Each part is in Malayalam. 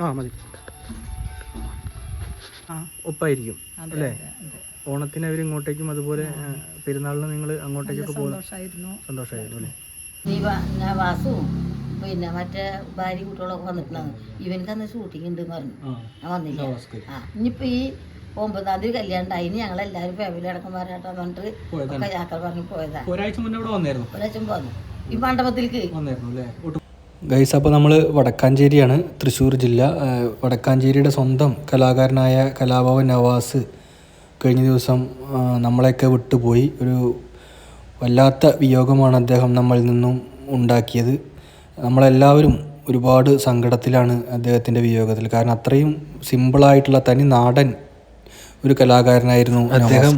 ആ മതി. ആ. ഒപ്പായിരിക്കും അല്ലേ? ഓണത്തിന് അവർ ഇങ്ങോട്ടേക്കും അതുപോലെ പെരുന്നാളിന് നിങ്ങൾ അങ്ങോട്ടേക്കൊക്കെ പോകും സന്തോഷമായിരുന്നു അല്ലേ? വാസുവും പിന്നെ മറ്റേ ഭാര്യ കുട്ടികളൊക്കെ വന്നിട്ടുണ്ടെന്ന് ഇവനക്ക് അന്ന് ഷൂട്ടിംഗ് ഉണ്ട് എന്ന് പറഞ്ഞു ഞാൻ വന്നില്ല. ആ ഇനിയിപ്പോൾ ഈ ഒമ്പതാം തീയതി കല്യാണം ഉണ്ടായി. ഇനി ഞങ്ങളെല്ലാവരും ഫാമിലി അടക്കന്മാരായിട്ടാന്ന് പറഞ്ഞിട്ട് ഒക്കെ യാത്ര പറഞ്ഞു പോയതാണ് ഒരാഴ്ച മുന്നേ ഇവിടെ വന്നായിരുന്നു? ഒരാഴ്ച പോന്നു ഈ മണ്ഡപത്തിലേക്ക്. ഗൈസ് അപ്പോൾ നമ്മൾ വടക്കാഞ്ചേരിയാണ്. തൃശ്ശൂർ ജില്ല. വടക്കാഞ്ചേരിയുടെ സ്വന്തം കലാകാരനായ കലാഭവൻ നവാസ് കഴിഞ്ഞ ദിവസം നമ്മളെയൊക്കെ വിട്ടുപോയി. ഒരു വല്ലാത്ത വിയോഗമാണ് അദ്ദേഹം നമ്മളിൽ നിന്നും ഉണ്ടാക്കിയത്. നമ്മളെല്ലാവരും ഒരുപാട് സങ്കടത്തിലാണ് അദ്ദേഹത്തിന്റെ വിയോഗത്തിൽ. കാരണം അത്രയും സിമ്പിളായിട്ടുള്ള തനി നാടൻ ഒരു കലാകാരനായിരുന്നു അദ്ദേഹം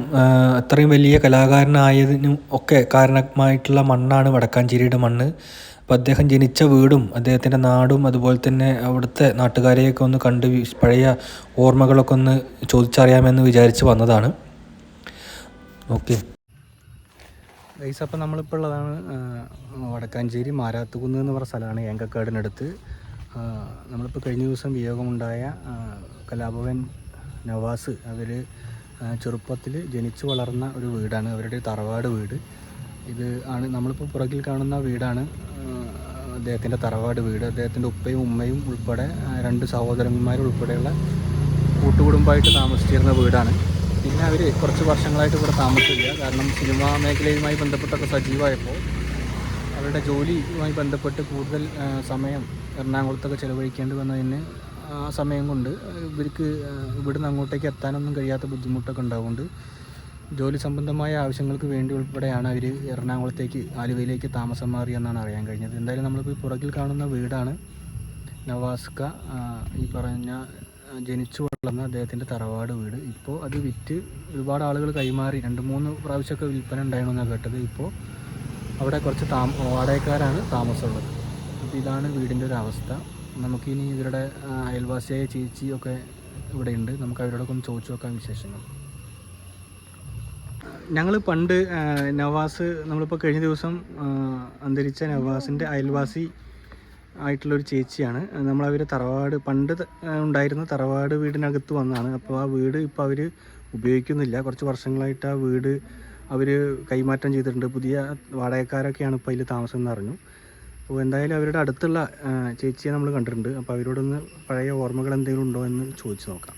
അത്രയും വലിയ കലാകാരനായതിനും ഒക്കെ കാരണമായിട്ടുള്ള മണ്ണാണ് വടക്കാഞ്ചേരിയുടെ മണ്ണ്. അപ്പോൾ അദ്ദേഹം ജനിച്ച വീടും അദ്ദേഹത്തിന്റെ നാടും അതുപോലെ തന്നെ അവിടുത്തെ നാട്ടുകാരെയൊക്കെ ഒന്ന് കണ്ട് പഴയ ഓർമ്മകളൊക്കെ ഒന്ന് ചോദിച്ചറിയാമെന്ന് വിചാരിച്ച് വന്നതാണ്. ഓക്കെ. ഗൈസ് അപ്പോൾ നമ്മളിപ്പോൾ ഉള്ളതാണ് വടക്കാഞ്ചേരി മാരാത്തുകുന്ന് എന്ന് പറഞ്ഞ സ്ഥലമാണ് ഏങ്കക്കാടിനടുത്ത്. നമ്മളിപ്പോൾ കഴിഞ്ഞ ദിവസം വിയോഗമുണ്ടായ കലാഭവൻ നവാസ് അവർ ചെറുപ്പത്തിൽ ജനിച്ചു വളർന്ന ഒരു വീടാണ്. അവരുടെ തറവാട് വീട്. ഇത് ആണ്. നമ്മളിപ്പോൾ പുറകിൽ കാണുന്ന വീടാണ്. അദ്ദേഹത്തിന്റെ തറവാട് വീട്. അദ്ദേഹത്തിന്റെ ഉപ്പയും ഉമ്മയും ഉൾപ്പെടെ രണ്ട് സഹോദരന്മാരും ഉൾപ്പെടെയുള്ള കൂട്ടുകുടുംബമായിട്ട് താമസിച്ചിരുന്ന വീടാണ്. പിന്നെ അവർ കുറച്ച് വർഷങ്ങളായിട്ട് ഇവിടെ താമസിച്ചില്ല. കാരണം സിനിമാ മേഖലയുമായി ബന്ധപ്പെട്ടൊക്കെ സജീവമായപ്പോൾ അവരുടെ ജോലിയുമായി ബന്ധപ്പെട്ട് കൂടുതൽ സമയം എറണാകുളത്തൊക്കെ ചിലവഴിക്കേണ്ടി വന്നതിന് ആ സമയം കൊണ്ട് ഇവർക്ക് ഇവിടുന്ന് അങ്ങോട്ടേക്ക് എത്താനൊന്നും കഴിയാത്ത ബുദ്ധിമുട്ടൊക്കെ ഉണ്ടാവുകൊണ്ട് ജോലി സംബന്ധമായ ആവശ്യങ്ങൾക്ക് വേണ്ടി ഉൾപ്പെടെയാണ് അവർ എറണാകുളത്തേക്ക് ആലുവയിലേക്ക് താമസം മാറിയെന്നാണ് അറിയാൻ കഴിഞ്ഞത്. എന്തായാലും നമ്മളിപ്പോൾ പുറകിൽ കാണുന്ന വീടാണ് നവാസ്ക ഈ പറഞ്ഞ ജനിച്ചു വളർന്ന അദ്ദേഹത്തിന്റെ തറവാട് വീട്. ഇപ്പോൾ അത് വിറ്റ് ഒരുപാട് ആളുകൾ കൈമാറി. രണ്ട് മൂന്ന് പ്രാവശ്യമൊക്കെ വിൽപ്പന ഉണ്ടായിരുന്നെന്നാണ് കേട്ടത്. ഇപ്പോൾ അവിടെ കുറച്ച് താമ വാടകക്കാരാണ് താമസമുള്ളത്. അപ്പോൾ ഇതാണ് വീടിന്റെ ഒരു അവസ്ഥ. നമുക്കിനി ഇവരുടെ അയൽവാസിയായ ചേച്ചിയൊക്കെ ഇവിടെയുണ്ട് നമുക്ക് അവരോടൊക്കെ ഒന്ന് ചോദിച്ചു നോക്കാം വിശേഷങ്ങൾ. ഞങ്ങൾ പണ്ട് നവാസ് നമ്മളിപ്പോൾ കഴിഞ്ഞ ദിവസം അന്തരിച്ച നവാസിന്റെ അയൽവാസി ആയിട്ടുള്ളൊരു ചേച്ചിയാണ്. നമ്മളവർ തറവാട് പണ്ട് ഉണ്ടായിരുന്ന തറവാട് വീടിനകത്ത് വന്നാണ്. അപ്പോൾ ആ വീട് ഇപ്പോൾ അവർ ഉപയോഗിക്കുന്നില്ല. കുറച്ച് വർഷങ്ങളായിട്ട് ആ വീട് അവർ കൈമാറ്റം ചെയ്തിട്ടുണ്ട്. പുതിയ വാടകക്കാരൊക്കെയാണ് ഇപ്പോൾ അതിൽ താമസം എന്ന് അറിഞ്ഞു അപ്പോൾ എന്തായാലും അവരുടെ അടുത്തുള്ള ചേച്ചിയെ നമ്മൾ കണ്ടിട്ടുണ്ട്. അപ്പോൾ അവരോടൊന്ന് പഴയ ഓർമ്മകൾ എന്തെങ്കിലും ഉണ്ടോ എന്ന് ചോദിച്ചു നോക്കാം.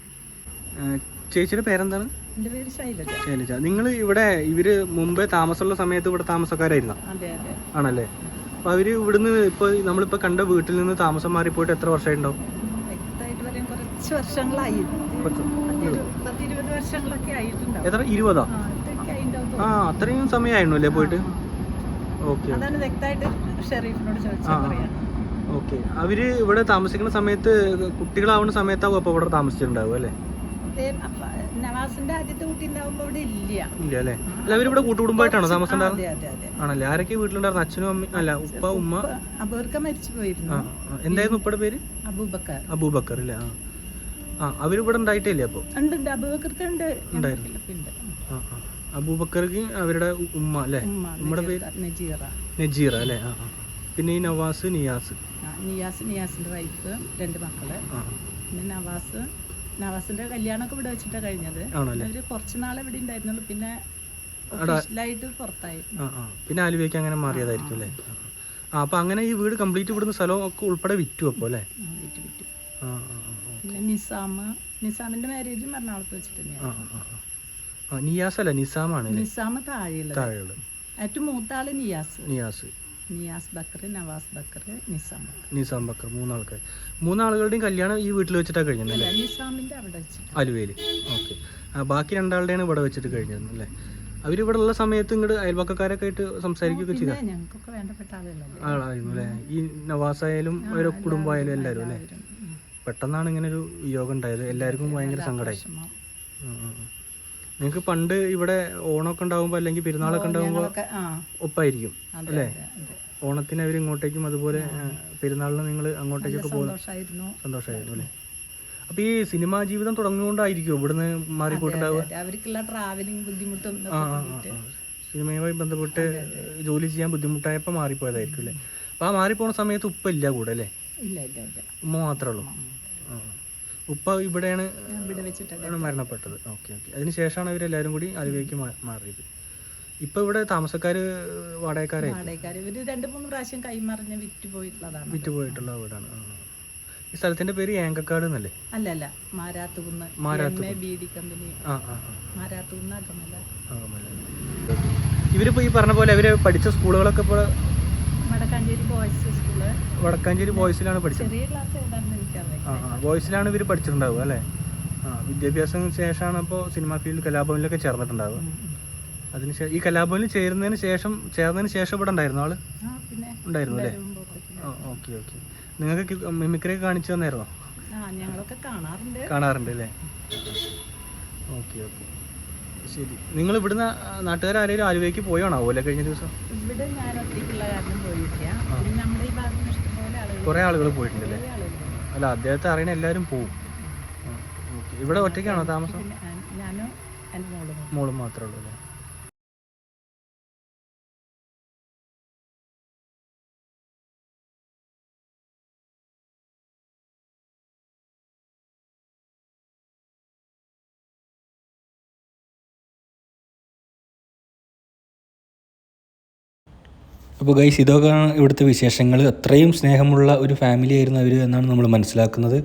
ചേച്ചിയുടെ പേരെന്താണ്? എന്റെ പേര് ശൈലജ. ശൈലജ. നിങ്ങൾ ഇവിടെ ഇവർ മുമ്പേ താമസമുള്ള സമയത്ത് ഇവിടെ താമസക്കാരായിരുന്നു? അതെ അതെ. ആണല്ലേ? അപ്പൊ അവർ ഇവിടുന്ന് ഇപ്പൊ നമ്മളിപ്പോ കണ്ട വീട്ടിൽ നിന്ന് താമസം മാറിപ്പോയിട്ട് എത്ര വർഷമായിട്ടുണ്ടാവും? വ്യക്തമായിട്ട് പറയാൻ കുറച്ച് വർഷങ്ങളായി. കുറച്ച്. പത്തിരു പത്തിരുപത് വർഷങ്ങളൊക്കെ ആയിട്ടുണ്ടാവും. എത്ര? ഇരുപതോ? ആ ഇതൊക്കെ ആയിട്ടുണ്ടാവും. ആ അത്രയും സമയമായിരുന്നു അല്ലേ പോയിട്ട് ഓക്കെ അതാണ് വ്യക്തമായിട്ട് ഷെറീഫിനോട് ആ, ചോദിച്ചാൽ ആ. പറയാം ഓക്കെ. അവർ ഇവിടെ താമസിക്കുന്ന സമയത്ത് കുട്ടികളാവുന്ന സമയത്താവും അപ്പൊ ഇവിടെ താമസിച്ചിട്ടുണ്ടാവും അല്ലേ? ദേ, അപ്പ നവാസിന്റെ ആദ്യത്തെ കുട്ടി ഉണ്ടാവുമ്പോ ഇവിടെ ഇല്ല. ഇല്ല അല്ലേ? അല്ല അവരിവിടെ കൂട്ടുകുടുംബമായിട്ടാണോ താമസം അതെ അതെ അതെ. ആണല്ലേ? ആരൊക്കെ വീട്ടിലുണ്ടായിരുന്നു അച്ഛനും അമ്മയും അല്ല ഉപ്പ ഉമ്മ? അബൂർക്ക മരിച്ചു പോയിരുന്നു. ആ. എന്തായിരുന്നു ഉപ്പയുടെ പേര്? അബൂബക്കർ. അബൂബക്കർ അല്ലേ? ആ. ആ അവരിവിടെ ഉണ്ടായിട്ടില്ലേ അപ്പോൾ ഉണ്ട് ഉണ്ട് അബൂബക്കർക്ക് ഉണ്ട്. ഉണ്ടായിരുന്നു. ഉണ്ട്. ആ ആ. അബൂബക്കർക്ക് അവരുടെ ഉ- ഉമ്മ അല്ലേ? ഉമ്മ ഉമ്മയുടെ പേര്? നജീറ. നജീറ അല്ലേ? ആ ആ പിന്നെ ഈ നവാസ് നിയാസ്? ആ, നിയാസ് നിയാസിന്റെ വൈഫ് രണ്ട് മക്കൾ. ആ. പിന്നെ നവാസ് നവാസിന്റെ കല്യാണമൊക്കെ ഇവിടെ വെച്ചിട്ടാ കഴിഞ്ഞത്. അവർ കുറച്ച് നാളെ ഇവിടെ ഉണ്ടായിരുന്നുള്ളൂ. പിന്നെ ഒഫീഷ്യലായിട്ട് ആ പിന്നെ ആലുവയ്ക്ക് അങ്ങനെ മാറിയതായിരിക്കും അല്ലേ? ആ അപ്പോൾ അങ്ങനെ ഈ വീട് കംപ്ലീറ്റ് ഇവിടുന്ന് സ്ഥലം ഒക്കെ ഉൾപ്പെടെ വിറ്റു അപ്പോൾ അല്ലേ? വിറ്റു വിറ്റു. പിന്നെ നിസാം നിസാമിന്റെ മാരേജും എറണാകുളത്ത് വെച്ചിട്ട് തന്നെയാണ്. നിയാസ് അല്ല നിസാമാണ് നിസാമ നിസാം താഴെയുള്ളത്. താഴെയുള്ളത്. ഏറ്റവും മൂത്താൾ നിയാസ്. നിയാസ്. നിയാസ് ബക്കർ നവാസ് ബക്കർ നിസാം ബക്കർ നിസാം ബക്കർ മൂന്നാൾക്കാർ മൂന്നാളുകളുടെയും കല്യാണം ഈ വീട്ടിൽ വെച്ചിട്ടാണ് കഴിഞ്ഞത് അലുവേൽ അവിടെ വെച്ചിട്ട്. ഓക്കെ. ബാക്കി രണ്ടാളുടെയാണ് ഇവിടെ വെച്ചിട്ട് കഴിഞ്ഞത് അല്ലേ? അവരിവിടെ ഉള്ള സമയത്ത് ഇങ്ങോട്ട് അയൽവക്കക്കാരൊക്കെ ആയിട്ട് സംസാരിക്കുകയൊക്കെ ചെയ്ത? ഞങ്ങൾക്കൊക്കെ വേണ്ടപ്പെട്ട ആളായിരുന്നു അല്ലേ? ഈ നവാസായാലും ഓരോ കുടുംബമായാലും എല്ലാവരും അല്ലേ? പെട്ടെന്നാണ് ഇങ്ങനെ ഒരു യോഗം ഉണ്ടായത്. എല്ലാവർക്കും ഭയങ്കര സങ്കടമായി. നിങ്ങൾക്ക് പണ്ട് ഇവിടെ ഓണമൊക്കെ ഉണ്ടാകുമ്പോൾ അല്ലെങ്കിൽ പെരുന്നാളൊക്കെ ഉണ്ടാകുമ്പോൾ ഒപ്പായിരിക്കും അല്ലേ? ഓണത്തിന് അവർ ഇങ്ങോട്ടേക്കും അതുപോലെ പെരുന്നാളിന് നിങ്ങൾ അങ്ങോട്ടേക്കൊക്കെ പോകുന്നു സന്തോഷമായിരുന്നു അല്ലേ? അപ്പോൾ ഈ സിനിമാ ജീവിതം തുടങ്ങുകൊണ്ടായിരിക്കും ഇവിടുന്ന് മാറിപ്പോയിട്ടുണ്ടാവുക? അവർക്കുള്ള ട്രാവലിംഗ് ബുദ്ധിമുട്ടും. സിനിമയുമായി ബന്ധപ്പെട്ട് ജോലി ചെയ്യാൻ ബുദ്ധിമുട്ടായപ്പോൾ മാറിപ്പോയതായിരിക്കും അല്ലേ? അപ്പോൾ ആ മാറിപ്പോണ സമയത്ത് ഉപ്പ ഇല്ല കൂടെ അല്ലേ? ഇല്ല ഇല്ല ഉമ്മ മാത്രമേ ഉള്ളൂ. ഉപ്പ ഇവിടെയാണ് ഇവിടെ വെച്ചിട്ടാണ് മരണപ്പെട്ടത്. Okay okay. അതിനുശേഷമാണ് ഇവരെല്ലാവരും കൂടി ആലുവയ്ക്ക് മാറിയത്. ഇപ്പൊ ഇവിടെ താമസക്കാര് വാടകക്കാരെ. വാടകക്കാർ ഇവർ രണ്ട് മൂന്ന് പ്രാവശ്യം കൈമറിഞ്ഞ് വിറ്റ് പോയിട്ടുള്ളതാണ്. വിറ്റുപോയിട്ടുള്ള വീടാണ്. ആ. ഈ സ്ഥലത്തിന്റെ പേര് ഏങ്കക്കാട് എന്നല്ലേ? അല്ല അല്ല. Marathukunnu. A B D company. Marathukunnu ആകമല്ലേ. ഇവരിപ്പോ ഈ പറഞ്ഞ പോലെ അവർ പഠിച്ച സ്കൂളുകളൊക്കെ ഇപ്പോൾ വടക്കാഞ്ചേരി ബോയ്സ് സ്കൂൾ. വടക്കാഞ്ചേരി ബോയ്സിലാണ് പഠിച്ചത്. ചെറിയ ക്ലാസ് ഏതാണെന്ന് ബോയ്സിലാണ് ഇവർ പഠിച്ചിട്ടുണ്ടാവുക അല്ലേ? ആ വിദ്യാഭ്യാസം ശേഷമാണ് അപ്പോൾ സിനിമാ ഫീൽഡ് കലാഭവനിലൊക്കെ ചേർന്നിട്ടുണ്ടാവുക അതിന് ശേ- ഈ കലാഭവനിൽ ചേരുന്നതിന് ശേഷം ചേർന്നതിന് ശേഷം ഇവിടെ ഉണ്ടായിരുന്നു ആൾ? ഉണ്ടായിരുന്നു അല്ലേ. Okay okay. നിങ്ങൾക്ക് മിമിക്രി ഒക്കെ കാണിച്ചു തന്നായിരുന്നോ? കാണാറുണ്ട്. അല്ലേ? Okay okay. ശരി. നിങ്ങൾ ഇവിടുന്ന് നാട്ടുകാർ ആരെങ്കിലും ആലുവയ്ക്ക് പോയാണോ അല്ലേ കഴിഞ്ഞ ദിവസം? കുറെ ആളുകൾ പോയിട്ടുണ്ട് അല്ല അദ്ദേഹത്തെ അറിയണ എല്ലാവരും പോവും. ഇവിടെ ഒറ്റയ്ക്കാണോ താമസം? മോളും മാത്രമേ ഉള്ളൂ അല്ലേ? അപ്പോൾ ഗൈസ് ഇതൊക്കെയാണ് ഇവിടുത്തെ വിശേഷങ്ങൾ. അത്രയും സ്നേഹമുള്ള ഒരു ഫാമിലി ആയിരുന്നു അവർ എന്നാണ് നമ്മൾ മനസ്സിലാക്കുന്നത്.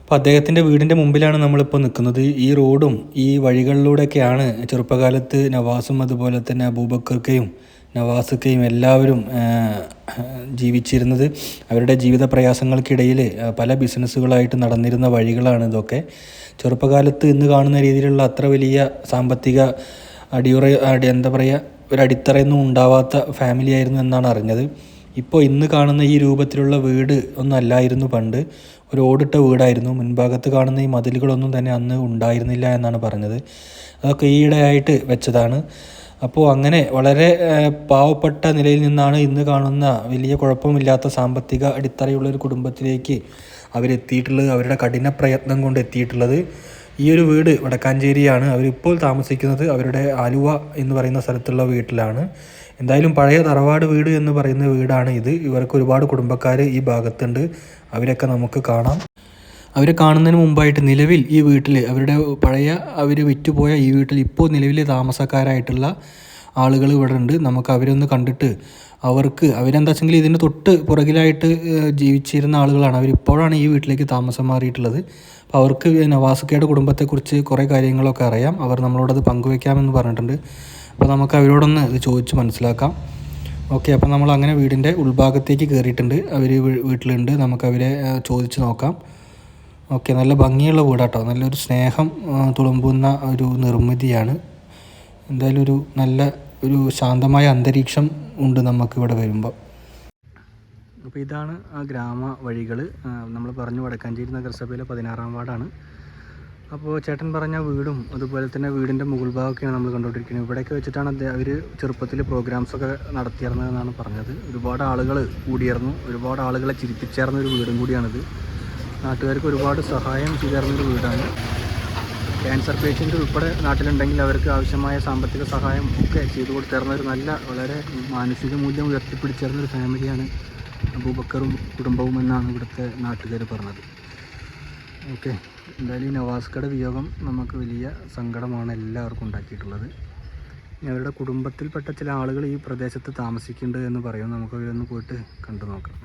അപ്പോൾ അദ്ദേഹത്തിന്റെ വീടിന്റെ മുമ്പിലാണ് നമ്മളിപ്പോൾ നിൽക്കുന്നത്. ഈ റോഡും ഈ വഴികളിലൂടെയൊക്കെയാണ് ചെറുപ്പകാലത്ത് നവാസും അതുപോലെ തന്നെ അബൂബക്കർക്കയും നവാസുക്കെയും എല്ലാവരും ജീവിച്ചിരുന്നത്. അവരുടെ ജീവിത പ്രയാസങ്ങൾക്കിടയിൽ പല ബിസിനസ്സുകളായിട്ട് നടന്നിരുന്ന വഴികളാണ് ഇതൊക്കെ. ചെറുപ്പകാലത്ത് ഇന്ന് കാണുന്ന രീതിയിലുള്ള അത്ര വലിയ സാമ്പത്തിക അടിയുറ അടി എന്താ പറയുക ഒരു അടിത്തറയൊന്നും ഉണ്ടാവാത്ത ഫാമിലി ആയിരുന്നു എന്നാണ് അറിഞ്ഞത്. ഇപ്പോൾ ഇന്ന് കാണുന്ന ഈ രൂപത്തിലുള്ള വീട് ഒന്നല്ലായിരുന്നു പണ്ട്. ഒരു ഓടിട്ട വീടായിരുന്നു. മുൻഭാഗത്ത് കാണുന്ന ഈ മതിലുകളൊന്നും തന്നെ അന്ന് ഉണ്ടായിരുന്നില്ല എന്നാണ് പറഞ്ഞത്. അതൊക്കെ ഈയിടെയായിട്ട് വെച്ചതാണ്. അപ്പോൾ അങ്ങനെ വളരെ പാവപ്പെട്ട നിലയിൽ നിന്നാണ് ഇന്ന് കാണുന്ന വലിയ കുഴപ്പമില്ലാത്ത സാമ്പത്തിക അടിത്തറയുള്ള ഒരു കുടുംബത്തിലേക്ക് അവരെത്തിയിട്ടുള്ളത്. അവരുടെ കഠിന പ്രയത്നം കൊണ്ട് എത്തിയിട്ടുള്ളത്. ഈ ഒരു വീട് വടക്കാഞ്ചേരിയാണ്. അവരിപ്പോൾ താമസിക്കുന്നത് അവരുടെ ആലുവ എന്ന് പറയുന്ന സ്ഥലത്തുള്ള വീട്ടിലാണ്. എന്തായാലും പഴയ തറവാട് വീട് എന്ന് പറയുന്ന വീടാണ് ഇത്. ഇവർക്ക് ഒരുപാട് കുടുംബക്കാർ ഈ ഭാഗത്തുണ്ട്. അവരൊക്കെ നമുക്ക് കാണാം. അവരെ കാണുന്നതിന് മുമ്പായിട്ട് നിലവിൽ ഈ വീട്ടിൽ അവരുടെ പഴയ അവർ വിറ്റുപോയ ഈ വീട്ടിൽ ഇപ്പോൾ നിലവിൽ താമസക്കാരായിട്ടുള്ള ആളുകൾ ഇവിടെ ഉണ്ട്. നമുക്ക് അവരൊന്ന് കണ്ടിട്ട് അവർക്ക് അവരെന്താ വെച്ചെങ്കിൽ ഇതിന്റെ തൊട്ട് പുറകിലായിട്ട് ജീവിച്ചിരുന്ന ആളുകളാണ്. അവരിപ്പോഴാണ് ഈ വീട്ടിലേക്ക് താമസം മാറിയിട്ടുള്ളത്. അപ്പോൾ അവർക്ക് നവാസുക്കയുടെ കുടുംബത്തെക്കുറിച്ച് കുറേ കാര്യങ്ങളൊക്കെ അറിയാം. അവർ നമ്മളോടത് പങ്കുവെക്കാമെന്ന് പറഞ്ഞിട്ടുണ്ട്. അപ്പോൾ നമുക്ക് അവരോടൊന്ന് ഇത് ചോദിച്ച് മനസ്സിലാക്കാം. ഓക്കെ അപ്പോൾ നമ്മൾ അങ്ങനെ വീടിന്റെ ഉൾഭാഗത്തേക്ക് കയറിയിട്ടുണ്ട് അവർ വീട്ടിലുണ്ട്. നമുക്ക് അവരെ ചോദിച്ച് നോക്കാം. ഓക്കെ നല്ല ഭംഗിയുള്ള വീടാട്ടോ. നല്ലൊരു സ്നേഹം തുളുമ്പുന്ന ഒരു നിർമ്മിതിയാണ്. എന്തായാലും ഒരു നല്ല ഒരു ശാന്തമായ അന്തരീക്ഷം ഉണ്ട് നമുക്ക് ഇവിടെ വരുമ്പോൾ അപ്പോൾ ഇതാണ് ആ ഗ്രാമ വഴികൾ. നമ്മൾ പറഞ്ഞു വടക്കാഞ്ചേരി നഗരസഭയിലെ പതിനാറാം വാർഡാണ്. അപ്പോൾ ചേട്ടൻ പറഞ്ഞ വീടും അതുപോലെ തന്നെ വീടിന്റെ മുകൾ ഭാഗമൊക്കെയാണ് നമ്മൾ കണ്ടുകൊണ്ടിരിക്കുന്നത്. ഇവിടെയൊക്കെ വെച്ചിട്ടാണ് അവർ ചെറുപ്പത്തിൽ പ്രോഗ്രാംസൊക്കെ നടത്തിയിരുന്നതെന്നാണ് പറഞ്ഞത്. ഒരുപാട് ആളുകൾ കൂടിയായിരുന്നു. ഒരുപാട് ആളുകളെ ചിരിപ്പിച്ചേർന്ന ഒരു വീടും കൂടിയാണിത്. നാട്ടുകാർക്ക് ഒരുപാട് സഹായം ചെയ്തേർന്നൊരു വീടാണ്. ക്യാൻസർ പേഷ്യന്റ് ഉൾപ്പെടെ നാട്ടിലുണ്ടെങ്കിൽ അവർക്ക് ആവശ്യമായ സാമ്പത്തിക സഹായം ഒക്കെ ചെയ്തു കൊടുത്തേർന്ന ഒരു നല്ല വളരെ മാനസിക മൂല്യം ഉയർത്തിപ്പിടിച്ചേർന്നൊരു ഫാമിലിയാണ് അബൂബക്കറും കുടുംബവും എന്നാണ് ഇവിടുത്തെ നാട്ടുകാർ പറഞ്ഞത്. ഓക്കെ എന്തായാലും ഈ നവാസ്കയുടെ വിയോഗം നമുക്ക് വലിയ സങ്കടമാണ് എല്ലാവർക്കും ഉണ്ടാക്കിയിട്ടുള്ളത്. അവരുടെ കുടുംബത്തിൽപ്പെട്ട ചില ആളുകൾ ഈ പ്രദേശത്ത് താമസിക്കുന്നുണ്ട് എന്ന് പറയും നമുക്ക് അവരൊന്ന് പോയിട്ട് കണ്ടു നോക്കാം.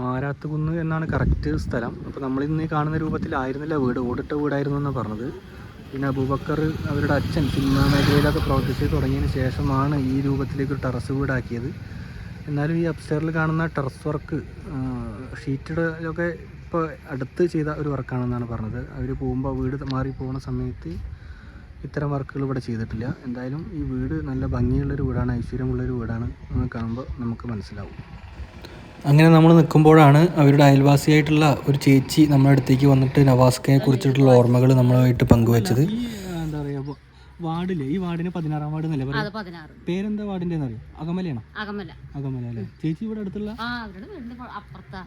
മാരാത്തുകുന്ന് എന്നാണ് കറക്റ്റ് സ്ഥലം. അപ്പോൾ നമ്മളിന്ന് കാണുന്ന രൂപത്തിലായിരുന്നില്ല വീട്. ഓടിട്ട വീടായിരുന്നു എന്നാണ് പറഞ്ഞത്. പിന്നെ അബൂബക്കർ അവരുടെ അച്ഛൻ സിനിമാ മേഖലയിലൊക്കെ പ്രവർത്തിച്ച് തുടങ്ങിയതിന് ശേഷമാണ് ഈ രൂപത്തിലേക്ക് ഒരു ടെറസ് വീടാക്കിയത്. എന്നാലും ഈ അപ്സ്റ്റേറിൽ കാണുന്ന ടെറസ് വർക്ക് ഷീറ്റഡൊക്കെ ഇപ്പോൾ അടുത്ത് ചെയ്ത ഒരു വർക്കാണെന്നാണ് പറഞ്ഞത്. അവർ പോകുമ്പോൾ വീട് മാറി പോകുന്ന സമയത്ത് ഇത്തരം വർക്കുകൾ ഇവിടെ ചെയ്തിട്ടില്ല. എന്തായാലും ഈ വീട് നല്ല ഭംഗിയുള്ളൊരു വീടാണ് ഐശ്വര്യമുള്ളൊരു വീടാണ് എന്ന് കാണുമ്പോൾ നമുക്ക് മനസ്സിലാവും. അങ്ങനെ നമ്മൾ നിൽക്കുമ്പോഴാണ് അവരുടെ അയൽവാസിയായിട്ടുള്ള ഒരു ചേച്ചി നമ്മുടെ അടുത്തേക്ക് വന്നിട്ട് നവാസ്കയെ കുറിച്ചിട്ടുള്ള ഓർമ്മകൾ നമ്മളുമായിട്ട് പങ്കുവച്ചത്. എന്താ പറയുക വാർഡിൽ ഈ വാർഡിന് പതിനാറാം വാർഡ് എന്നല്ലേ പറയുക? പേരെന്താ വാർഡിന്റെ അറിയോ അകമലയാണോ? അകമല. അകമല അല്ലേ? ചേച്ചി ഇവിടെ അടുത്തുള്ള? ആ അവരുടെ വീടിന്റെ കൊ- അപ്പുറത്താ.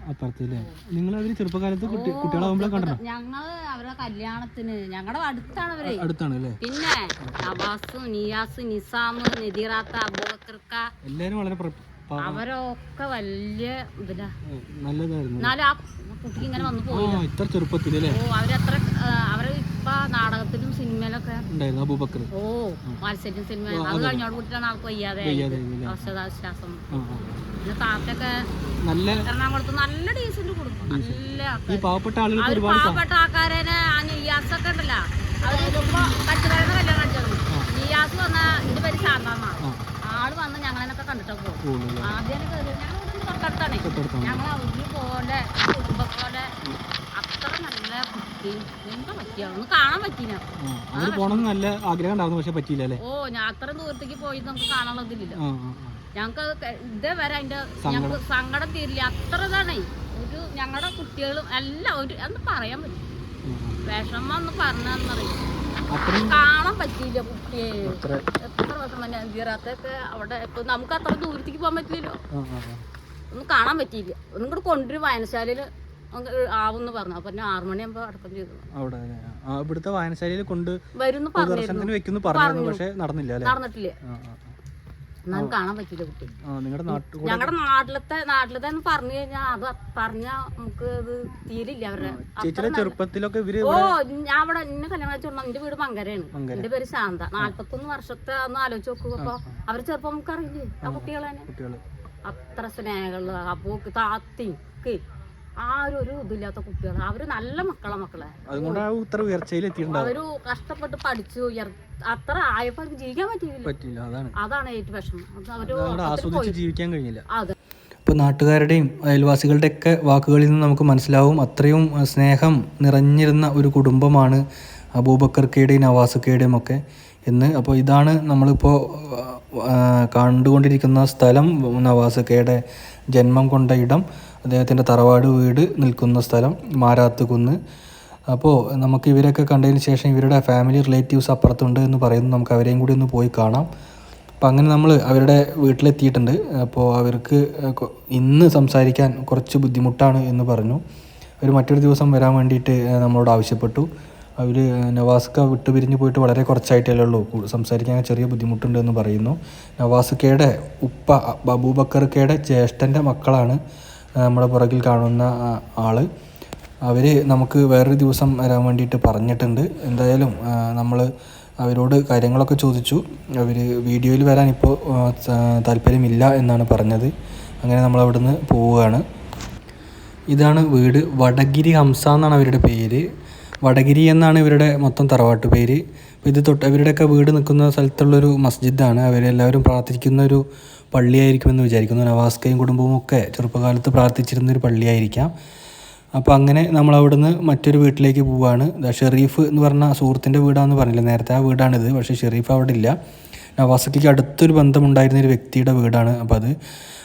അല്ലേ? നിങ്ങൾ അവർ ചെറുപ്പകാലത്ത് കുട്ടി കുട്ടികളാകുമ്പോഴേ കണ്ടോ ഞങ്ങൾ അവരുടെ കല്യാണത്തിന് ഞങ്ങളുടെ അടുത്താണ് അവർ. അടുത്താണ് അല്ലേ? പിന്നെ നവാസ് നിയാസ് നിസാം നിതിറാത്ത അബൂബക്കർക്ക എല്ലാവരും വളരെ പ്ര- അവരൊക്കെ വലിയ ഇതിലാ നല്ലതായിരുന്നു. എന്നാലും ആ കുട്ടിക്ക് ഇങ്ങനെ വന്നു ഇത്ര ചെറുപ്പത്തിലല്ലേ ഓ അവരത്ര അവർ ഇപ്പൊ നാടകത്തിലും സിനിമയിലൊക്കെ അബൂബക്കർ. ഓ മത്സരം സിനിമ. അത് കഴിഞ്ഞോട് കൂട്ടിയാണ് ആൾക്ക് വയ്യാതെ പിന്നെ താത്തൊക്കെ നല്ല എറണാകുളത്ത് നല്ല ഡീസന്റ് കൊടുക്കും. നല്ല ഈ ആൾക്കാര്. പാവപ്പെട്ട ആൾക്കാരെ നിയാസൊക്കെ ഉണ്ടല്ലോ. അവർ കല്യാണം കഴിച്ചത് നിയാസ് വന്ന എന്റെ പേര് ആൾ വന്ന് ഞങ്ങളെന്നൊക്കെ കണ്ടിട്ടൊക്കെ പോകും ആദ്യം തൊട്ടടുത്താണ്. ഞങ്ങൾ അവധി പോലെ കുടുംബം പോലെ അത്ര നല്ല കുട്ടി. എന്താ പറ്റിയ? ഒന്ന് കാണാൻ പറ്റിന ആ അങ്ങനെ പോകണമെന്ന് നല്ല ആഗ്രഹം ഉണ്ടായിരുന്നു പക്ഷെ പറ്റിയില്ല ഓ ഞാൻ അത്ര ദൂരത്തേക്ക് പോയി നമുക്ക് ആ ആ. ഞങ്ങൾക്ക് ഇതേവരെ അതിന്റെ ഞങ്ങൾക്ക് സങ്കടം തീരില്ല. അത്ര ഇതാണേ. ഒരു ഞങ്ങളുടെ കുട്ടികളും എല്ലാം ഒരു അന്ന് പറയാൻ പറ്റും വിഷമം എന്ന് പറഞ്ഞറിയും കാണാൻ പറ്റിയില്ല കുട്ടിയെ. തന്നെ അവിടെ ഇപ്പൊ നമുക്ക് അത്ര ദൂരത്തേക്ക് പോകാൻ പറ്റില്ലല്ലോ. ഒന്നും കാണാൻ പറ്റിയില്ല. ഒന്നും കൂടെ കൊണ്ടുവരും വായനശാലയിൽ ആവുമെന്ന് പറഞ്ഞു. അപ്പൊ ഞാൻ ആറു മണിയാകുമ്പോൾ അടക്കം ചെയ്തു. അവിടെ ഇവിടുത്തെ വായനശാലയിൽ കൊണ്ട് വരുന്നു പറഞ്ഞു വെക്കുന്നു പറഞ്ഞിരുന്നു. പക്ഷെ നടന്നില്ല നടന്നിട്ടില്ല. എന്നാലും കാണാൻ പറ്റില്ല കുട്ടി. ഞങ്ങളുടെ നാട്ടിലത്തെ നാട്ടിലത്തെ പറഞ്ഞു കഴിഞ്ഞാൽ അത് പറഞ്ഞാ നമുക്ക് അത് തീരില്ല അവരുടെ. ചെറുപ്പത്തിലൊക്കെ ഓ ഞാൻ അവിടെ എന്നെ കല്യാണം കഴിച്ചോണ്ട് എന്റെ വീട് മങ്കരയാണ്. മങ്കര. എന്റെ പേര് ശാന്ത. നാല്പത്തൊന്ന് വർഷത്തെ ഒന്ന് ആലോചിച്ച് നോക്കുമ്പോ അപ്പൊ അവർ ചെറുപ്പം നമുക്ക് അറിയില്ലേ ആ കുട്ടികളെ അത്ര സ്നേഹമുള്ള അപ്പോക്ക് താത്തിയും ഒക്കെ ആരും ഒരു ഇതില്ലാത്ത കുട്ടികൾ അവർ നല്ല മക്കളെ മക്കളെ. അവർ കഷ്ടപ്പെട്ട് പഠിച്ചു ഉയർ അത്ര ആയപ്പോ അവർക്ക് ജീവിക്കാൻ പറ്റിയില്ല. പറ്റില്ല അതാണ്. അതാണ് ഏറ്റവും വിഷമം. ജീവിക്കാൻ കഴിഞ്ഞില്ല. അതെ. ഇപ്പോൾ നാട്ടുകാരുടെയും അയൽവാസികളുടെയൊക്കെ വാക്കുകളിൽ നിന്ന് നമുക്ക് മനസ്സിലാവും അത്രയും സ്നേഹം നിറഞ്ഞിരുന്ന ഒരു കുടുംബമാണ് അബൂബക്കർക്കയുടെയും നവാസക്കയുടെയും ഒക്കെ എന്ന്. അപ്പോൾ ഇതാണ് നമ്മളിപ്പോൾ കണ്ടുകൊണ്ടിരിക്കുന്ന സ്ഥലം നവാസക്കയുടെ ജന്മം കൊണ്ട ഇടം. അദ്ദേഹത്തിന്റെ തറവാട് വീട് നിൽക്കുന്ന സ്ഥലം മാരാത്ത് കുന്ന് അപ്പോൾ നമുക്ക് ഇവരൊക്കെ കണ്ടതിന് ശേഷം ഇവരുടെ ഫാമിലി റിലേറ്റീവ്സ് അപ്പുറത്തുണ്ട് എന്ന് പറയുന്നു. നമുക്ക് അവരെയും കൂടി ഒന്ന് പോയി കാണാം. അപ്പം അങ്ങനെ നമ്മൾ അവരുടെ വീട്ടിലെത്തിയിട്ടുണ്ട്. അപ്പോൾ അവർക്ക് ഇന്ന് സംസാരിക്കാൻ കുറച്ച് ബുദ്ധിമുട്ടാണ് എന്ന് പറഞ്ഞു. അവർ മറ്റൊരു ദിവസം വരാൻ വേണ്ടിയിട്ട് നമ്മളോട് ആവശ്യപ്പെട്ടു. അവർ നവാസ്ക വിട്ടു പിരിഞ്ഞ് പോയിട്ട് വളരെ കുറച്ചായിട്ടല്ലേ ഉള്ളൂ. സംസാരിക്കാൻ ചെറിയ ബുദ്ധിമുട്ടുണ്ട് എന്ന് പറയുന്നു. നവാസ്കയുടെ ഉപ്പ ബബൂബക്കർക്കയുടെ ജ്യേഷ്ഠന്റെ മക്കളാണ്. നമ്മുടെ പുറകിൽ കാണുന്ന ആൾ അവർ നമുക്ക് വേറൊരു ദിവസം വരാൻ വേണ്ടിയിട്ട് പറഞ്ഞിട്ടുണ്ട്. എന്തായാലും നമ്മൾ അവരോട് കാര്യങ്ങളൊക്കെ ചോദിച്ചു. അവർ വീഡിയോയിൽ വരാൻ ഇപ്പോൾ താല്പര്യമില്ല എന്നാണ് പറഞ്ഞത്. അങ്ങനെ നമ്മൾ അവിടുന്ന് പോവുകയാണ്. ഇതാണ് വീട്. വടഗിരി ഹംസ എന്നാണ് അവരുടെ പേര്. വടഗിരി എന്നാണ് ഇവരുടെ മൊത്തം തറവാട്ട് പേര്. ഇത് തൊട്ട് ഇവരുടെയൊക്കെ വീട് നിൽക്കുന്ന സ്ഥലത്തുള്ളൊരു മസ്ജിദാണ്. അവരെല്ലാവരും പ്രാർത്ഥിക്കുന്ന ഒരു പള്ളിയായിരിക്കുമെന്ന് വിചാരിക്കുന്നു. നവാസ്കയും കുടുംബവും ഒക്കെ ചെറുപ്പകാലത്ത് പ്രാർത്ഥിച്ചിരുന്നൊരു പള്ളിയായിരിക്കാം. അപ്പോൾ അങ്ങനെ നമ്മൾ അവിടുന്ന് മറ്റൊരു വീട്ടിലേക്ക് പോവുകയാണ് ദാ ഷെറീഫ് എന്ന് പറഞ്ഞ സുഹൃത്തിന്റെ വീടാണെന്ന് പറഞ്ഞില്ല? നേരത്തെ ആ വീടാണിത്. പക്ഷേ ഷെറീഫ് അവിടെ ഇല്ല. നവാസക്കിക്ക് അടുത്തൊരു ബന്ധമുണ്ടായിരുന്ന ഒരു വ്യക്തിയുടെ വീടാണ് അപ്പോൾ അത്.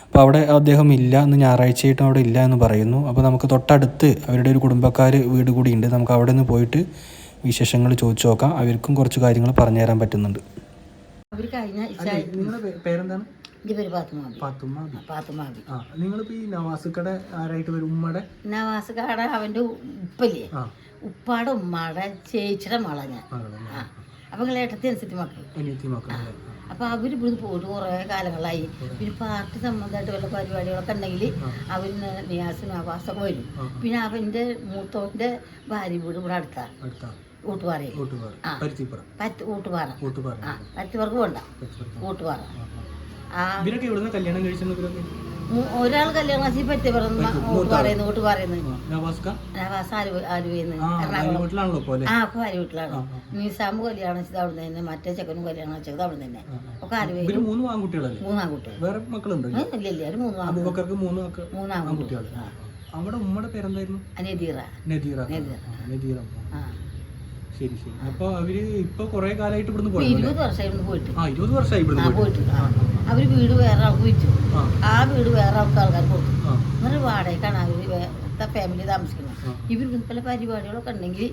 അപ്പോൾ അവിടെ അദ്ദേഹം ഇല്ല എന്ന് ഞായറാഴ്ചയായിട്ടും അവിടെ ഇല്ല എന്ന് പറയുന്നു. അപ്പോൾ നമുക്ക് തൊട്ടടുത്ത് അവരുടെ ഒരു കുടുംബക്കാർ വീട് കൂടിയുണ്ട് ഉണ്ട്. നമുക്ക് അവിടെ നിന്ന് പോയിട്ട് വിശേഷങ്ങൾ ചോദിച്ചു നോക്കാം. അവർക്കും കുറച്ച് കാര്യങ്ങൾ പറഞ്ഞു തരാൻ പറ്റുന്നുണ്ട്. അവർ കഴിഞ്ഞ ഇച്ച നിങ്ങളുടെ പേരെന്താണ്? എന്റെ പേര് പാത്തുമാബി പാത്തുമാബി ഈ നവാസുക്കടെ ആരായിട്ട് വരും? ഉമ്മടെ? നവാസുകാട അവന്റെ ഉപ്പല്ലേ? ഉപ്പാടെ ഉമ്മാടെ ചേച്ചിയുടെ മള ഞാൻ. അപ്പൊ നിങ്ങൾ ഏട്ടത്തി അനുസരിച്ച് മക്കൾ അപ്പൊ അവർ ഇവിടുന്ന് പോയിട്ട് കുറേ കാലങ്ങളായി. പിന്നെ പാർട്ടി സംബന്ധമായിട്ട് വല്ല പരിപാടികളൊക്കെ ഉണ്ടെങ്കിൽ അവർ നിയാസും ആവാസൊക്കെ വരും. പിന്നെ അവന്റെ മൂത്തോന്റെ ഭാര്യ വീട് ഇവിടെ അടുത്താണ് അടുത്ത. ഊട്ടുപാറ ഊട്ടുപാറ ഊട്ടുപാറ കൂട്ടുപാറ. ആ. പോണ്ട. ഊട്ടുപാറ ഇവരൊക്കെ ഇവിടുന്ന് കല്യാണം കഴിച്ചെന്ന് ഒരാൾ കല്യാണം കഴിച്ച് പറ്റി പറയുന്നു നവാസ്ക? നവാസ് ആലുവ ആലുവയെന്ന് ആ എറണാകുളം. വീട്ടിലാണല്ലോ പോലെ ആ ഒക്കെ ആര് വീട്ടിലാണ്. നിസാമ്പ് കല്യാണം വെച്ചത് അവിടെ തന്നെ മറ്റേ ചെക്കനും കല്യാണം വെച്ചത് അവിടെ തന്നെ. ഒക്കെ ആലുവയിൽ മൂന്ന് ആൺകുട്ടികളല്ലേ? മൂന്നാം കുട്ടികൾ വേറെ മക്കളുണ്ടോ ഇല്ല ഇല്ല ഒരു മൂന്നാം മൂന്ന് മൂന്നാം കുട്ടി ആൺകുട്ടികൾ അവിടെ ഉമ്മയുടെ പേരെന്തായിരുന്നു? നദീറ. നദീറ. നദീറ. ആ. ശരി ശരി. അപ്പൊ അവർ ഇപ്പൊ കൊറേ കാലമായിട്ട് ഇവിടുന്ന് ഇരുപത് വർഷമായിരുന്നു പോയിട്ട്. ആ ഇരുപത് വർഷമായി ആ ഇവിടുന്ന് പോയിട്ട്. പോയിട്ട്. ആ. അവർ വീട് വേറെ ആൾക്ക് വിറ്റു. ആ. ആ വീട് വേറെ ആൾക്ക് ആൾക്കാർ കൊടുത്തു. ആ. എന്നിട്ട് വാടകയ്ക്കാണ് അവർ ഫാമിലി താമസിക്കുന്നത്. ആ. ഇവർക്ക് പല പരിപാടികളൊക്കെ ഉണ്ടെങ്കിൽ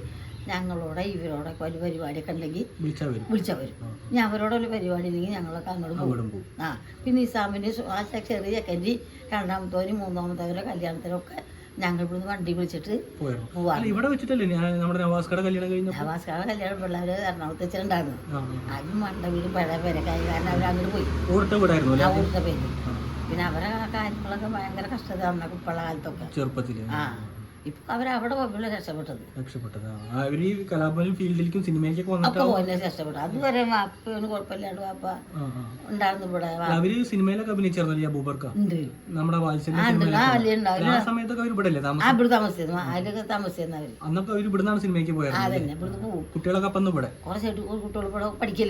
ഞങ്ങളോടെ ഇവരോടെ ഒരു പരിപാടിയൊക്കെ ഉണ്ടെങ്കിൽ വിളിച്ചാ വരും. വിളിച്ചാൽ വരും. ആ. ഞാൻ അവരോട് ഒരു പരിപാടി ഉണ്ടെങ്കിൽ ഞങ്ങളൊക്കെ അങ്ങോട്ട് പോകും. ആ. പിന്നെ ഇസാമിന്റെ ആ ചെറിയ ചെക്കന്റെ രണ്ടാമത്തവരും മൂന്നാമത്തവരുടെ കല്യാണത്തിനൊക്കെ ഞങ്ങൾ ഇവിടുന്ന് വണ്ടി വിളിച്ചിട്ട് പോവാം. ഇവിടെ വെച്ചിട്ടല്ലേ? നമ്മുടെ നവാസ്കയുടെ കല്യാണം കഴിഞ്ഞപ്പോ? നവാസ്കാരുടെ കല്യാണം പിള്ളേർ എറണാകുളത്ത് വെച്ചിട്ടുണ്ടായിരുന്നു. ആ, ആ. അതും മണ്ട വീടും പഴയ പേരക്കായി കാരണം അവർ അങ്ങോട്ട് പോയി. ഓടിട്ട വീടായിരുന്നു ഊരിന്റെ പേര് പിന്നെ അവരെ കാര്യങ്ങളൊക്കെ ഭയങ്കര കഷ്ടത അന്നൊക്കെ ഇപ്പോഴുള്ള കാലത്തൊക്കെ. ചെറുപ്പത്തിൽ ആ. ഇപ്പൊ അവരവിടെ പോയപ്പോഴാണ് രക്ഷപ്പെട്ടത്. രക്ഷപ്പെട്ടത്. ആ, അവർ ഈ ഫീൽഡിലേക്കും സിനിമയിലേക്കും വന്നിട്ട് പോയില്ല അതുവരെ കുഴപ്പമില്ലാണ്ട് വാപ്പ. ഉണ്ടായിരുന്നു ഇവിടെ. അവർ സിനിമയിലൊക്കെ അഭിനയിച്ചായിരുന്നു ഈ അബൂബർക്ക? ഉണ്ട്. നമ്മുടെ ആ സമയത്തൊക്കെ അവർ ഇവിടെ അല്ലേ ആ താമസം ഇവിടെ താമസിച്ചിരുന്നു. അതിലൊക്കെ താമസിച്ചിരുന്നു അവർ. അന്നൊക്കെ അവർ ഇവിടുന്നാണ് സിനിമയ്ക്ക് പോയത് അതന്നെ ഇവിടുന്ന് പോവും. കുട്ടികളൊക്കെ അപ്പം ഇവിടെ? കുറച്ചായിട്ട് കുട്ടികൾ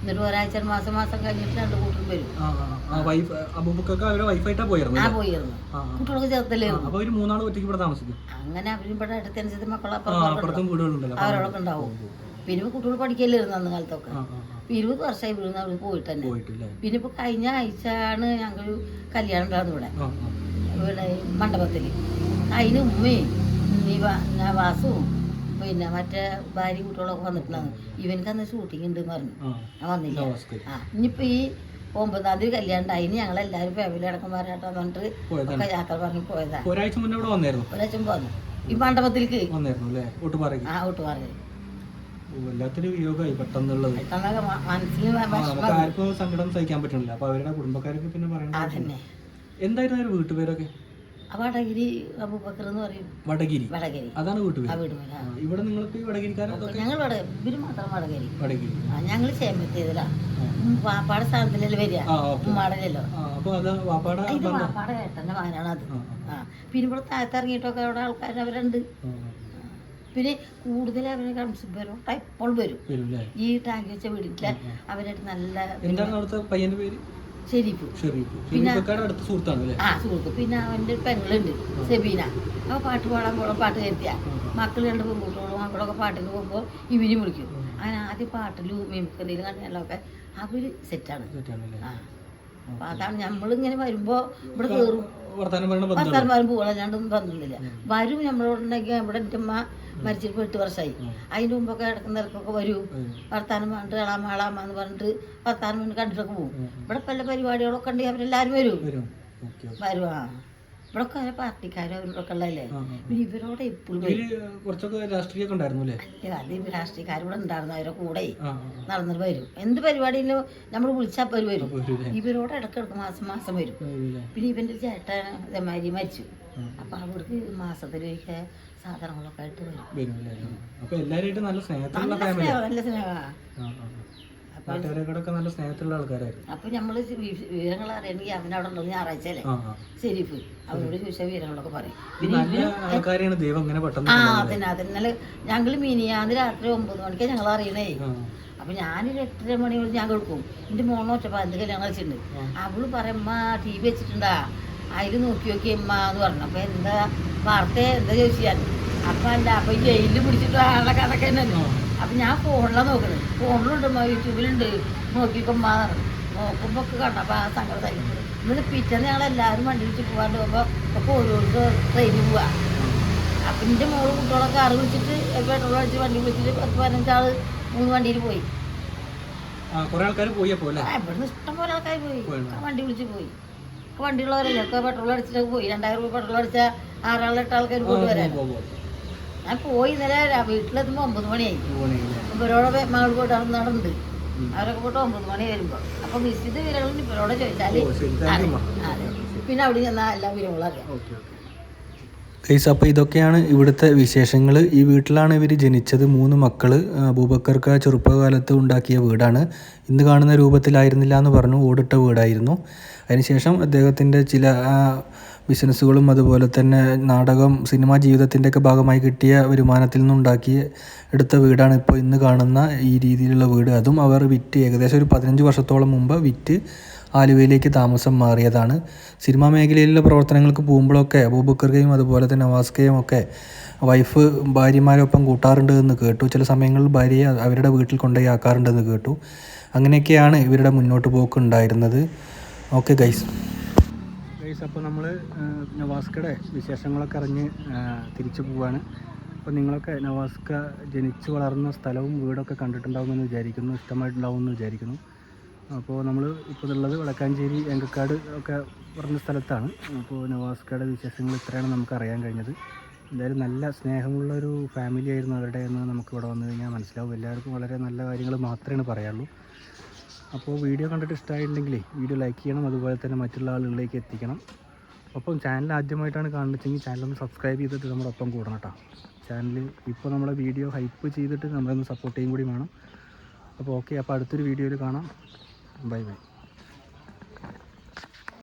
എന്നിട്ട് ഒരാഴ്ച മാസം മാസം കഴിഞ്ഞിട്ട് രണ്ട് കൂട്ടരും വരും. വൈഫ് അബൂബക്കൊക്കെ അവരുടെ വൈഫായിട്ടാ പോയിരുന്നു ആ? പോയിരുന്നു. ആ ആ. അപ്പൊ ഒരു മൂന്നാൾ ഒറ്റയ്ക്ക് ഇവിടെ താമസിക്കും. അങ്ങനെ അവരും ഇവിടെ അടുത്തനുസരിച്ച് മക്കളെ അപ്പുറത്തും വീടുകളുണ്ടല്ലോ. അവരോടൊക്കെ ഉണ്ടാവും. പിന്നെ കുട്ടികൾ പഠിക്കലായിരുന്നു അന്ന് കാലത്തൊക്കെ. ഇരുപത് വർഷമായി വീഴുന്ന അവർ പോയിട്ട് തന്നെ പിന്നെ ഇപ്പൊ കഴിഞ്ഞ ആഴ്ചയാണ് ഞങ്ങൾ കല്യാണം ഉണ്ടായിരുന്നു ഇവിടെ. ഇവിടെ മണ്ഡപത്തിൽ അതിന് ഉമ്മയും വാസുവും പിന്നെ മറ്റേ ഭാര്യ കുട്ടികളൊക്കെ വന്നിട്ടുണ്ടാകും ഇവനക്ക് അന്ന് ഷൂട്ടിംഗ് ഉണ്ട് പറഞ്ഞു. ഞാൻ വന്നില്ല. ആ ഇനിയിപ്പോ ഈ ഒമ്പതാം തീയതി കല്യാണം ഉണ്ട് അതിന് ഞങ്ങളെല്ലാവരും ഫാമിലി അടക്കം വരാട്ടാന്ന് പറഞ്ഞിട്ട് ഒക്കെ യാത്ര പറഞ്ഞു പോയതാ ഒരാഴ്ച മുന്നേ ഇവിടെ വന്നായിരുന്നു. മുമ്പ് വന്നു. ഈ മണ്ഡപത്തിലേക്ക്? വന്നായിരുന്നു അല്ലേ? ഒട്ടുപാറയ്ക്ക് ആ ഓ, വല്ലാത്തൊരു വിയോഗമായി പെട്ടെന്നുള്ളത്. ആർക്കും സങ്കടം സഹിക്കാൻ പറ്റുന്നില്ല. അപ്പൊ അവരുടെ കുടുംബക്കാരൊക്കെ പിന്നെ പറയണം എന്തായിരുന്നു വീട്ടുപേരൊക്കെ? വടകിരി അബൂബക്കർ എന്ന് പറയും. വടഗിരി. വടകരി അതാണ് ആ വീട്ടുപേര് വീട് പേര്. ഇവിടെ നിങ്ങൾക്ക് ഈ വടഗിരിക്കാരൊക്കെ ഞങ്ങൾ വട ഇവർ മാത്രം വടകരി വടഗിരി. ആ ഞങ്ങൾ ചേമ്പത്തിയതിലാ വാപ്പാടെ സ്ഥാനത്തിലല്ലേ വരിക? ആ ഓക്കെ. ഉമ്മാടല്ലോ ആ അപ്പൊ അത് ഇത് വാപ്പാടെ ഏട്ടന്റെ മകനാണ് അത്. ആ, ആ. പിന്നെ ഇവിടെ താഴത്തിറങ്ങിയിട്ടൊക്കെ അവിടെ ആൾക്കാർ അവരുണ്ട്. ആ, ആ. പിന്നെ കൂടുതൽ അവരെ കൺസിപ്പറോട്ട് ടൈപ്പോൾ വരും. വരും ഈ ടാങ്ക് വെച്ച വീട്ടിലെ അവരായിട്ട് നല്ല എന്താണ് അവിടുത്തെ പയ്യന്റെ പേര്? ശരിപ്പ് ഷെറീഫ് ഷെറീഫക്കാരുടെ അടുത്ത സുഹൃത്താണ് അല്ലേ ആ സുഹൃത്ത്. പിന്നെ അവന്റെ ഒരു പെങ്ങളുണ്ട് സെബീന. അവ പാട്ട് പാടാൻ പോകണം പാട്ട് കരുത്തിയ മക്കൾ രണ്ട് പെൺകുട്ടികളും മക്കളൊക്കെ പാട്ടിന് പോകുമ്പോൾ ഇവരും വിളിക്കും. അങ്ങനെ ആദ്യം പാട്ടിലും മിമിക്രിയിലും കണ്ടാലൊക്കെ അവർ സെറ്റാണ് ആ. അപ്പൊ അതാണ് നമ്മളിങ്ങനെ വരുമ്പോ ഇവിടെ കേറും. ഭർത്താന്മാരും അല്ലാണ്ടൊന്നും പറഞ്ഞില്ല വരും നമ്മളോടുണ്ടെങ്കിൽ ഇവിടെ എന്റെ അമ്മ മരിച്ചിട്ട് പോയിട്ട് എട്ട് വർഷമായി അതിന്റെ മുമ്പൊക്കെ കിടക്കുന്ന ഇടക്കൊക്കെ വരൂ വർത്താനം പറഞ്ഞിട്ട് എളാമ എളാമ എന്ന് പറഞ്ഞിട്ട് വർത്താനം പറഞ്ഞിട്ട് കണ്ടിട്ടൊക്കെ പോകും ഇവിടെ പല പരിപാടികളൊക്കെ ഉണ്ടെങ്കിൽ അവരെല്ലാവരും വരും. വരും ആ. ഇവിടെ ഒക്കെ പാർട്ടിക്കാരും അവരോടൊക്കെ ഉള്ളതല്ലേ. പിന്നെ ഇവരോട് എപ്പോഴും വരും കുറച്ചൊക്കെ രാഷ്ട്രീയമൊക്കെ ഉണ്ടായിരുന്നു അല്ലേ അത് രാഷ്ട്രീയക്കാർ ഇവിടെ ഉണ്ടായിരുന്നു അവരുടെ കൂടെ നടന്നിട്ട് വരും. എന്ത് പരിപാടിയിലും നമ്മൾ വിളിച്ചാൽ അവർ വരും? ഇവരോട് ഇടക്കിടക്ക് മാസം മാസം വരും. പിന്നെ ഇവന്റെ ചേട്ടൻ ഇതേമാതിരി മരിച്ചു. അപ്പൊ അവർക്ക് മാസത്തിലേക്ക് സാധനങ്ങളൊക്കെ ആയിട്ട് വരും. നല്ല സ്നേഹം നല്ല സ്നേഹമാണ് നാട്ടുകാരെയൊക്കെ നല്ല സ്നേഹത്തിലുള്ള ആൾക്കാരായിരുന്നു. അപ്പൊ നമ്മൾ വിവരങ്ങൾ അറിയണമെങ്കിൽ അവനവിടെ ഉള്ളത് ഞായറാഴ്ച അല്ലേ? ആ ആ. ശരിഫ് അവരോട് ചോദിച്ചാൽ വിവരങ്ങളൊക്കെ പറയും. ദൈവം ഇങ്ങനെ പെട്ടെന്ന് ആ അതന്നെ അതന്നെ. ഞങ്ങൾ മിനിയാന്ന് രാത്രി ഒമ്പത് മണിക്ക് ഞങ്ങൾ അറിയണേ. അപ്പൊ ഞാനൊരു എട്ടര മണി മുതൽ ഞാൻ കൊടുക്കും. എന്റെ മോളെ ഒറ്റ പന്ത് കല്യാണം കളിച്ചിട്ടുണ്ട് അവൾ പറയമ്മ ടി വി വെച്ചിട്ടുണ്ടാ. അതിൽ നോക്കി നോക്കി അമ്മ എന്ന് പറഞ്ഞു. അപ്പൊ എന്താ വാർത്ത എന്താ ചോദിച്ചാൽ അപ്പൊ അല്ല അപ്പൊ ജയിലിൽ പിടിച്ചിട്ട് ആളുടെ കഥക്കെ തന്നെ അപ്പൊ ഞാൻ ഫോണിലാണ് നോക്കുന്നത് ഫോണിലുണ്ട് യൂട്യൂബിലുണ്ട്. നോക്കിക്കമ്മ നോക്കുമ്പോൾ ഒക്കെ കണ്ടപ്പോ ആ സങ്കടം എന്നിട്ട് പിറ്റേന്ന് ഞങ്ങൾ എല്ലാവരും വണ്ടി വിളിച്ച് പോകാണ്ട് പോകുമ്പോ ഒക്കെ ഓരോരുത്തർ ട്രെയിനിൽ പോവാ. അപ്പൊ എന്റെ മോൾ കുട്ടികളൊക്കെ ആറ് വിളിച്ചിട്ട് പെട്രോൾ അടിച്ച് വണ്ടി വിളിച്ചിട്ട് പത്ത് പതിനഞ്ചാൾ മൂന്ന് വണ്ടിയിൽ പോയി. കുറേ ആൾക്കാർ പോയി ഇവിടുന്ന് ഇഷ്ടം പോലെ ആൾക്കാർ പോയി. വണ്ടി വിളിച്ച് പോയി. വണ്ടിയുള്ളവരല്ലേ? ഒക്കെ പെട്രോൾ അടിച്ചിട്ട് പോയി. രണ്ടായിരം രൂപ പെട്രോൾ അടിച്ച ആറാളെ എട്ട് ആൾക്കാർ പോയിട്ട് വരാൻ പോ, പോ. ഞാൻ പോയി ഇന്നലെ വീട്ടിലെത്തുമ്പോൾ ഒമ്പത് മണിയായി? ഇവരോടെ മകൾ പോയിട്ട് അവിടെ നടന്നുണ്ട് അവരൊക്കെ പോയിട്ട് ഒമ്പത് മണി വരുമ്പോൾ അപ്പോൾ നിശ്ചിത വിവരങ്ങൾ ഇവരോടെ ചോദിച്ചാൽ. അതെ പിന്നെ അവിടെ ചെന്നാൽ എല്ലാ വിരകളും അറിയാം ഓക്കെ ഓക്കെ. ഗൈസ് അപ്പോൾ ഇതൊക്കെയാണ് ഇവിടുത്തെ വിശേഷങ്ങൾ ഈ വീട്ടിലാണ് ഇവർ ജനിച്ചത്. മൂന്ന് മക്കൾ അബൂബക്കർക്ക് ചെറുപ്പകാലത്ത് ഉണ്ടാക്കിയ വീടാണ്. ഇന്ന് കാണുന്ന രൂപത്തിലായിരുന്നില്ല എന്ന് പറഞ്ഞു. ഓടിട്ട വീടായിരുന്നു. അതിനുശേഷം അദ്ദേഹത്തിന്റെ ചില ആ, ബിസിനസ്സുകളും അതുപോലെ തന്നെ നാടകം സിനിമാ ജീവിതത്തിന്റെയൊക്കെ ഭാഗമായി കിട്ടിയ വരുമാനത്തിൽ നിന്നുണ്ടാക്കി എടുത്ത വീടാണ് ഇപ്പോൾ ഇന്ന് കാണുന്ന ഈ രീതിയിലുള്ള വീട്. അതും അവർ വിറ്റ് ഏകദേശം ഒരു പതിനഞ്ച് വർഷത്തോളം മുമ്പ് വിറ്റ് ആലുവയിലേക്ക് താമസം മാറിയതാണ്. സിനിമാ മേഖലയിലുള്ള പ്രവർത്തനങ്ങൾക്ക് പോകുമ്പോഴൊക്കെ അബൂബക്കറുകയും അതുപോലെ തന്നെ നവാസ്കയും ഒക്കെ വൈഫ് ഭാര്യമാരൊപ്പം കൂട്ടാറുണ്ട് എന്ന് കേട്ടു. ചില സമയങ്ങളിൽ ഭാര്യയെ അവരുടെ വീട്ടിൽ കൊണ്ടുപോയി ആക്കാറുണ്ടെന്ന് കേട്ടു. അങ്ങനെയൊക്കെയാണ് ഇവരുടെ മുന്നോട്ട് പോക്ക് ഉണ്ടായിരുന്നത്. Okay guys. അപ്പോൾ നമ്മൾ നവാസ്കയുടെ വിശേഷങ്ങളൊക്കെ അറിഞ്ഞ് തിരിച്ചു പോവാണ്. അപ്പോൾ നിങ്ങളൊക്കെ നവാസ്ക ജനിച്ചു വളർന്ന സ്ഥലവും വീടൊക്കെ കണ്ടിട്ടുണ്ടാവുമെന്ന് വിചാരിക്കുന്നു ഇഷ്ടമായിട്ടുണ്ടാവുമെന്ന് വിചാരിക്കുന്നു. അപ്പോൾ നമ്മൾ ഇപ്പോൾ ഉള്ളത് വടക്കാഞ്ചേരി എങ്കക്കാട് ഒക്കെ പറഞ്ഞ സ്ഥലത്താണ്. അപ്പോൾ നവാസ്കയുടെ വിശേഷങ്ങൾ ഇത്രയാണ് നമുക്ക് അറിയാൻ കഴിഞ്ഞത്. എന്തായാലും നല്ല സ്നേഹമുള്ള ഒരു ഫാമിലി ആയിരുന്നു അവരുടെ എന്ന് നമുക്ക് ഇവിടെ വന്നു കഴിഞ്ഞാൽ മനസ്സിലാവും. എല്ലാവർക്കും വളരെ നല്ല കാര്യങ്ങൾ മാത്രമേ പറയാനുള്ളൂ. അപ്പോൾ വീഡിയോ കണ്ടിട്ട് ഇഷ്ടമായിട്ടുണ്ടെങ്കിലേ വീഡിയോ ലൈക്ക് ചെയ്യണം അതുപോലെ തന്നെ മറ്റുള്ള ആളുകളിലേക്ക് എത്തിക്കണം. ഒപ്പം ചാനൽ ആദ്യമായിട്ടാണ് കാണുന്നതെങ്കിൽ ചാനൽ ഒന്ന് സബ്സ്ക്രൈബ് ചെയ്തിട്ട് നമ്മുടെ ഒപ്പം കൂടണം കേട്ടോ. ചാനൽ ഇപ്പോൾ നമ്മളെ വീഡിയോ ഹൈപ്പ് ചെയ്തിട്ട് നമ്മളൊന്ന് സപ്പോർട്ട് ചെയ്യും കൂടി വേണം. അപ്പോൾ ഓക്കെ അപ്പോൾ അടുത്തൊരു വീഡിയോയിൽ കാണാം. Bye bye